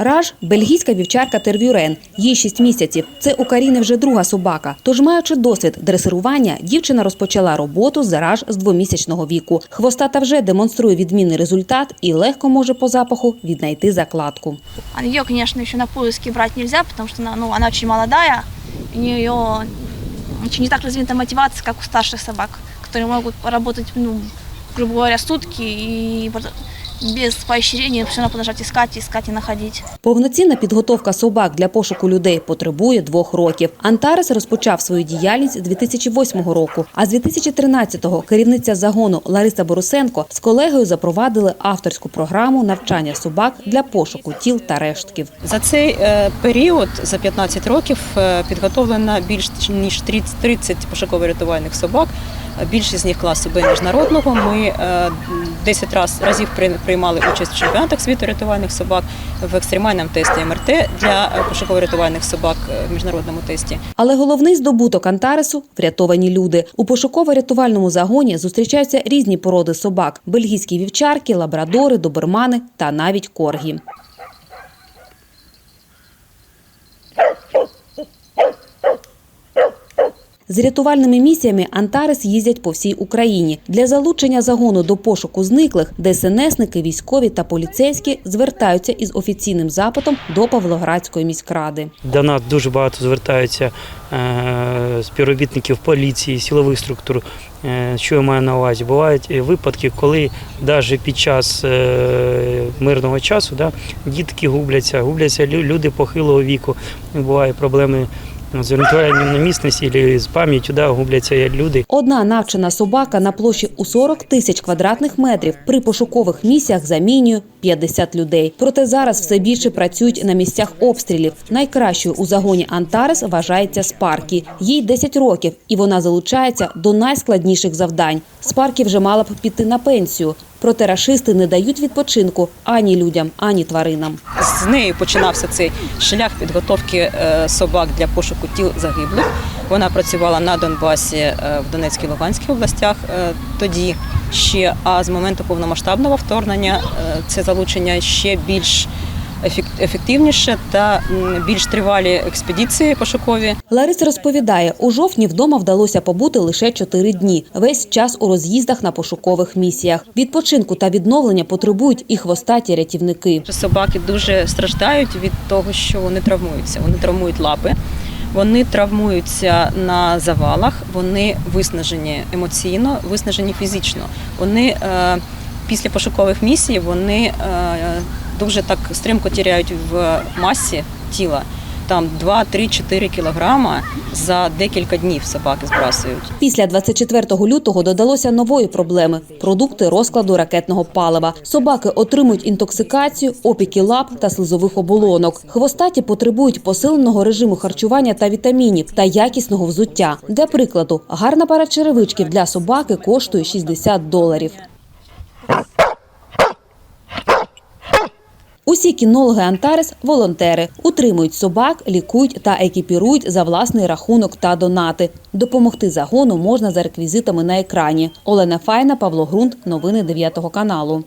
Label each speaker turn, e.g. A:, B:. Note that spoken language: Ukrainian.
A: Раж бельгійська вівчарка Тервюрен. Їй 6 місяців. Це у Каріни вже друга собака. Тож, маючи досвід дресирування, дівчина розпочала роботу з раж з двомісячного віку. Хвостата вже демонструє відмінний результат і легко може по запаху віднайти закладку.
B: Ее, конечно, еще на поиски брать нельзя, потому что она, ну, она очень молодая, у еще не так развита мотивация, как у старших собак, которые могут поработать, ну, грубо говоря, сутки и без поощрения все равно продолжать искать, искать и находить.
A: Повноцінна підготовка собак для пошуку людей потребує двох років. Антарес розпочав свою діяльність з 2008 року. А з 2013-го керівниця загону Лариса Борусенко з колегою запровадили авторську програму навчання собак для пошуку тіл та рештків.
C: За цей е, період, за 15 років, е, підготовлено більш ніж 30 30 пошуково-рятувальних собак. Е, Більшість з них класу Б міжнародного. Ми е, 10 раз, разів при- приймали участь в чемпіонатах світу рятувальних собак в екстремальному тесті МРТ для е, пошуково-рятувальних собак е, в міжнародному тесті.
A: Але головний здобуток Антаресу – врятовані люди. У пошуково-рятувальному загоні зустрічаються різні породи собак – бельгійські вівчарки, лабрадори, добермани та навіть коргі. З рятувальними місіями Антарес їздять по всій Україні. Для залучення загону до пошуку зниклих ДСНСники, військові та поліцейські звертаються із офіційним запитом до Павлоградської міськради.
D: До нас дуже багато звертаються е, співробітників поліції, силових структур. Е, Що я маю на увазі? Бувають е, випадки, коли навіть під час мирного часу да, дітки губляться, губляться лю- люди похилого віку. Бувають проблеми з на місцевості або з пам'яттю, да, губляться люди.
A: Одна навчена собака на площі у 40 тисяч квадратних метрів при пошукових місіях замінює 50 людей. Проте зараз все більше працюють на місцях обстрілів. Найкращою у загоні Антарес вважається Спаркі. Їй 10 років, і вона залучається до найскладніших завдань. Спаркі вже мала б піти на пенсію. Проте рашисти не дають відпочинку ані людям, ані тваринам.
C: З нею починався цей шлях підготовки е, собак для пошуку тіл загиблих. Вона працювала на Донбасі е, в Донецькій Луганській областях е, тоді ще. А з моменту повномасштабного вторгнення це залучення ще більш ефективніше та більш тривалі експедиції пошукові.
A: Лариса розповідає, у жовтні вдома вдалося побути лише чотири дні. Весь час у роз'їздах на пошукових місіях. Відпочинку та відновлення потребують і хвостаті рятівники.
C: Собаки дуже страждають від того, що вони травмуються. Вони травмують лапи, вони травмуються на завалах, вони виснажені емоційно, виснажені фізично. Вони е, після пошукових місій вони е, дуже так стрімко тіряють в масі тіла. Там 2, 3, 4 кілограма за декілька днів собаки збрасують.
A: Після 24 лютого додалося нової проблеми – продукти розкладу ракетного палива. Собаки отримують інтоксикацію, опіки лап та слизових оболонок. Хвостаті потребують посиленого режиму харчування та вітамінів та якісного взуття. Для прикладу, гарна пара черевичків для собаки коштує 60 доларів. Усі кінологи Антарес – волонтери. Утримують собак, лікують та екіпірують за власний рахунок та донати. Допомогти загону можна за реквізитами на екрані. Олена Файна, Павло Грунт. Новини 9 каналу.